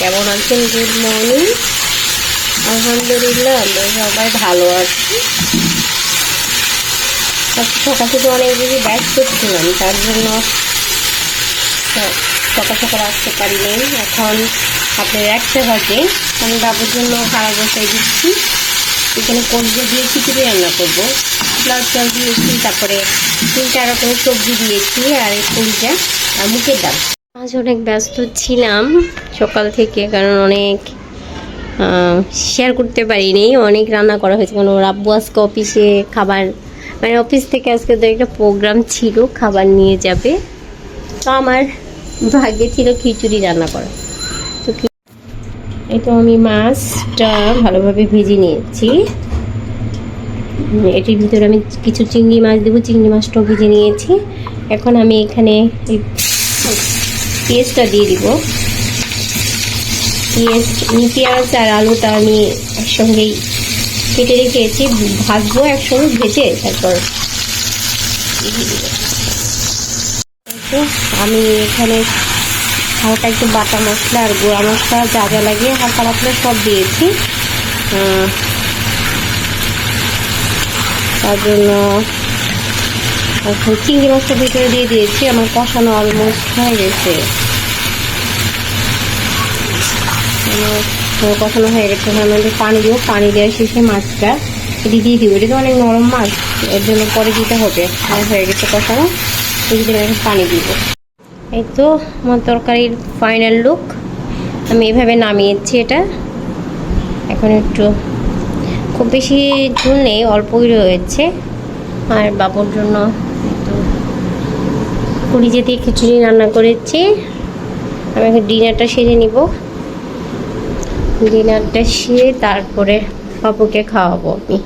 কেমন আছেন? Good morning আলহামদুলিল্লাহ, আমরা সবাই ভালো আছি। আজকে সকাল থেকে অনেক বেশি ব্যস্ত ছিলাম, তার জন্য সকাল সকাল আসতে পারিনি। এখন আপনার একটা বাজে, আমি বাবুর জন্য খারাপ বসাই দিচ্ছি। এখানে কলজা দিয়ে খিচুড়ি রান্না করব। লাউ চাল দিয়েছি, তারপরে তিন চার রকমের সবজি দিয়েছি, আর এই কলজা আর মুখের ডাল। আজ অনেক ব্যস্ত ছিলাম সকাল থেকে, কারণ অনেক শেয়ার করতে পারিনি। অনেক রান্না করা হয়েছে। কারণ ওর আব্বু আজকে অফিসে খাবার মানে অফিস থেকে আজকে তো একটা প্রোগ্রাম ছিল, খাবার নিয়ে যাবে। তো আমার ভাগ্যে ছিল খিচুড়ি রান্না করা। তো তো আমি মাছটা ভালোভাবে ভেজে নিয়েছি। এটির ভিতরে আমি কিছু চিংড়ি মাছ দেবো। চিংড়ি মাছটাও ভেজে নিয়েছি। এখন আমি এখানে পেঁয়াজটা দিয়ে দিব। পেঁয়াজ পেঁয়াজ আর আলুটা আমি একসঙ্গেই কেটে রেখেছি, ভাজবো একসঙ্গে, ভেজে তারপর আমি এখানে হালকা একটু বাটা মশলা আর গুঁড়া মশলা যা যা লাগে, হালকা পাতলা সব দিয়েছি। তার জন্য এখন চিংড়ি মাছটা ভিতরে দিয়ে দিয়েছি, আমার কষানো অলমোস্ট হয়ে গেছে। কষানো হয়ে গেছে আমি পানি দিব, পানি দেওয়ার শেষে মাছটা এটি দিয়ে দিব। এটা তো অনেক নরম মাছ, এর জন্য পরে দিতে হবে। আমার হয়ে গেছে কষানো এখন পানি দিব। এই তো আমার তরকারির ফাইনাল লুক আমি এভাবে নামিয়েছি এটা। এখন একটু খুব বেশি ঝুল নেই, অল্পই রয়েছে। আর বাবুর জন্য কুড়িজে দিয়ে খিচুড়ি রান্না করেছি। আমি এখন ডিনারটা সেরে নিব। ডিনারটা সেরে তারপরে বাবুকে খাওয়াবো আমি।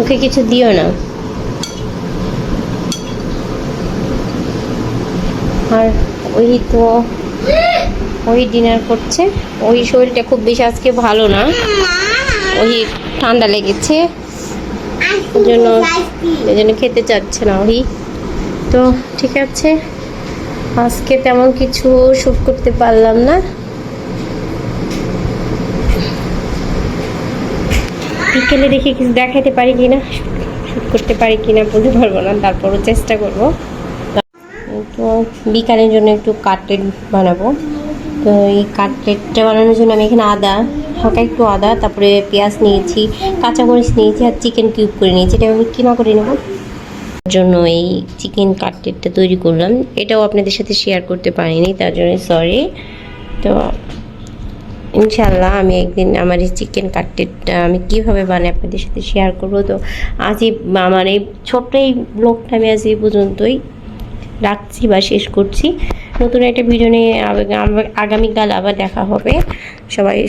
ওকে কিছু দিও না। আর ওই তো ওই ডিনার করছে। ওই শরীরটা খুব বেশি আজকে ভালো না। ওই ঠান্ডা লেগেছে। ওই জন্য এই জন্য খেতে চাচ্ছে না ওই তো ঠিক আছে। আজকে তেমন কিছু শ্যুট করতে পারলাম না। বিকেলে দেখি কিছু দেখাতে পারি কিনা শ্যুট করতে পারি কিনা, বলতে পারব না, তারপরও চেষ্টা করব। তো বিকালের জন্য একটু কাটলেট বানাবো। তো এই কাটলেটটা বানানোর জন্য আমি এখানে আদা হালকা একটু আদা, তারপরে পেঁয়াজ নিয়েছি, কাঁচামরিচ নিয়েছি আর চিকেন কিউব করে নিয়েছি। এটা আমি কিমা করে নেব? জন্য এই চিকেন কাটলেটটা তৈরি করলাম। এটাও আপনাদের সাথে শেয়ার করতে পারিনি, তার জন্য সরি তো ইনশাল্লাহ আমি একদিন আমার এই চিকেন কাটলেটটা আমি কীভাবে বানাই আপনাদের সাথে শেয়ার করব। তো আজই আমার এই ছোট্ট এই ব্লগটা আমি আজ এই পর্যন্তই রাখছি বা শেষ করছি। নতুন একটা ভিডিও নিয়ে আগ- আগ- আগামীকাল আবার দেখা হবে। সবাই